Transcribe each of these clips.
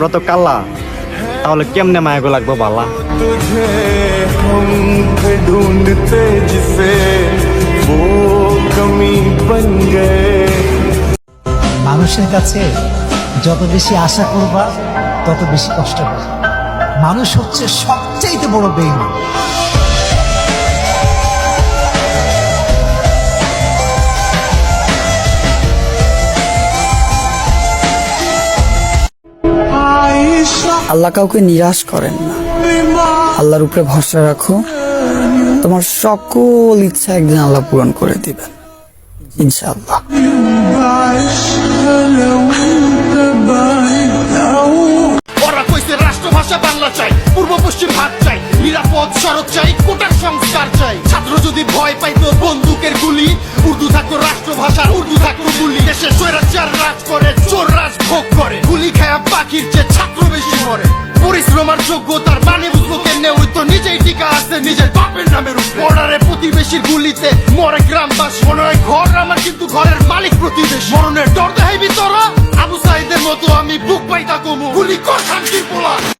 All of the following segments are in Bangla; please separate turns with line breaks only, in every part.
আমরা তো কালা তাহলে কেমনে মায়াগো লাগবো বালা
মানুষের কাছে যত বেশি আশা করবা তত বেশি কষ্ট পাবে মানুষ হচ্ছে সবচেয়ে বড় বেইমান
আল্লাহ কাউকে নিরাশ করেন না। আল্লাহর উপরে ভরসা রাখো। তোমার সকল ইচ্ছা একদিন আল্লাহ পূরণ করে দিবেন। ইনশাআল্লাহ।
রাষ্ট্রভাষা বাংলা চাই, পূর্ব পশ্চিম ভাগ চাই, নিরাপদ চাই, কোটার চাই। ছাত্র যদি ভয় গুলি, উর্দু রাষ্ট্রভাষা উর্দু রাজ করে, চোর রাজ ভোগ করে। গুলি খায়া পাখির চেয়ে আর মানে বুঝব কেনে ওই তো নিজেই টিকা আছে, নিজের বাপের নামের বর্ডারে প্রতিবেশীর গুলিতে মরে গ্রামবাস। মনে সোনার ঘর, আমার কিন্তু ঘরের মালিক প্রতিবেশী। মরণের ডর দেখাইবি তোরা আবু সাইদের মতো আমি বুক পাইতা কমু গুলি কর শান্তির পোলা।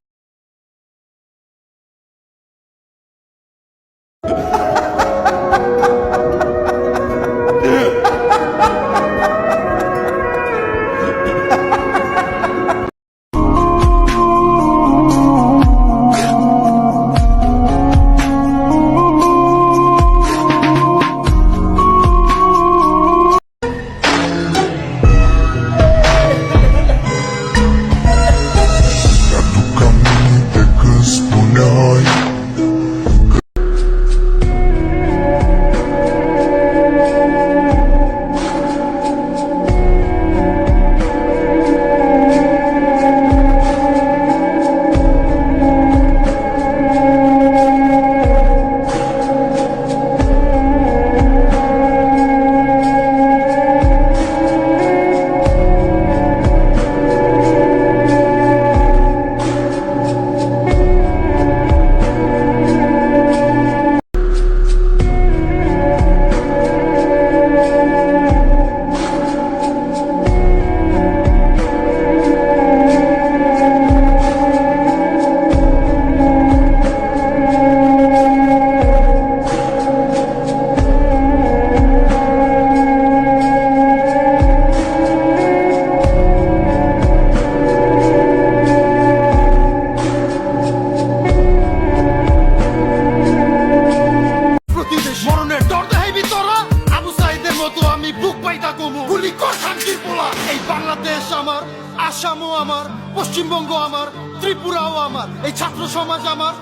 আসামও আমার, পশ্চিমবঙ্গ আমার, ত্রিপুরাও আমার, এই ছাত্র সমাজ আমার।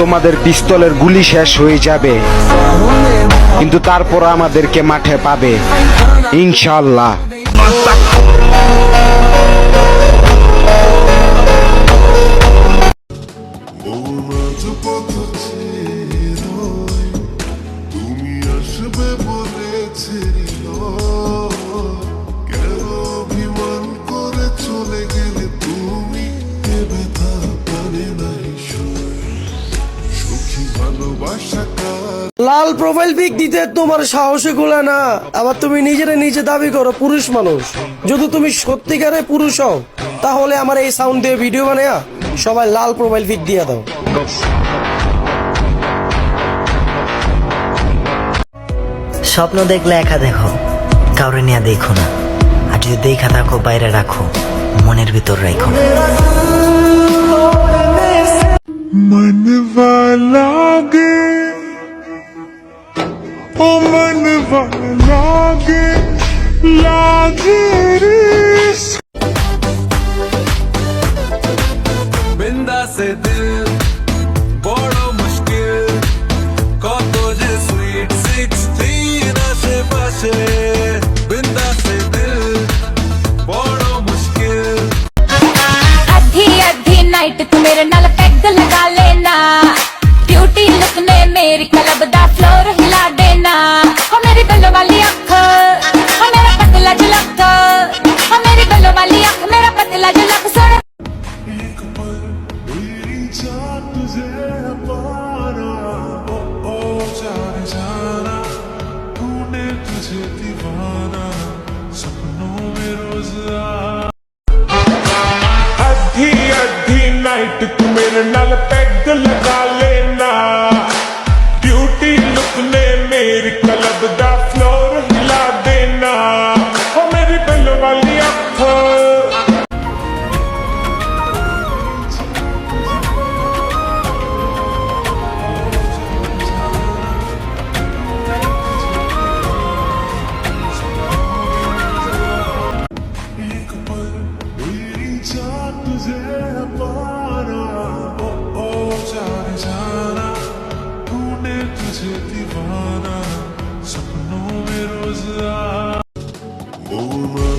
তোমাদের পিস্তলের গুলি শেষ হয়ে যাবে, কিন্তু তারপর আমাদেরকে মাঠে পাবে। ইনশাল্লাহ
লাল প্রোফাইল পিক দিতে তোমার সাহসে গোলা না। আবার তুমি নিজেরে নিজে দাবি করো পুরুষ মানুষ। যদি তুমি সত্যিকারে পুরুষ হও তাহলে আমার এই সাউন্ড দিয়ে ভিডিও বানায়া সবাই লাল প্রোফাইল পিক দিয়ে দাও।
স্বপ্ন দেখলে একা দেখো কাউরে নিয়ে দেখো না। আর যদি দেখা থাকো বাইরে রাখো মনের ভিতর রাখো
मन लागे लागे रे
বিন্দাসে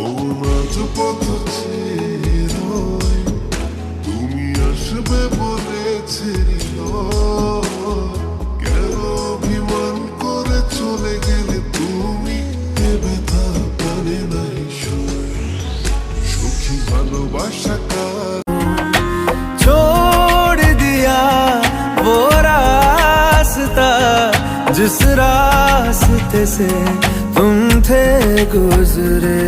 মৌনাজ পথ চেরোয় তুমি আসবে বলেছিল কেন অভিমান করে চলে গেলে তুমি এ ব্যথা পারে নাই সই। সুখী ভালোবাসা কার
छोड़ दिया वो रास्ता जिस रास्ते से तुम से गुजरे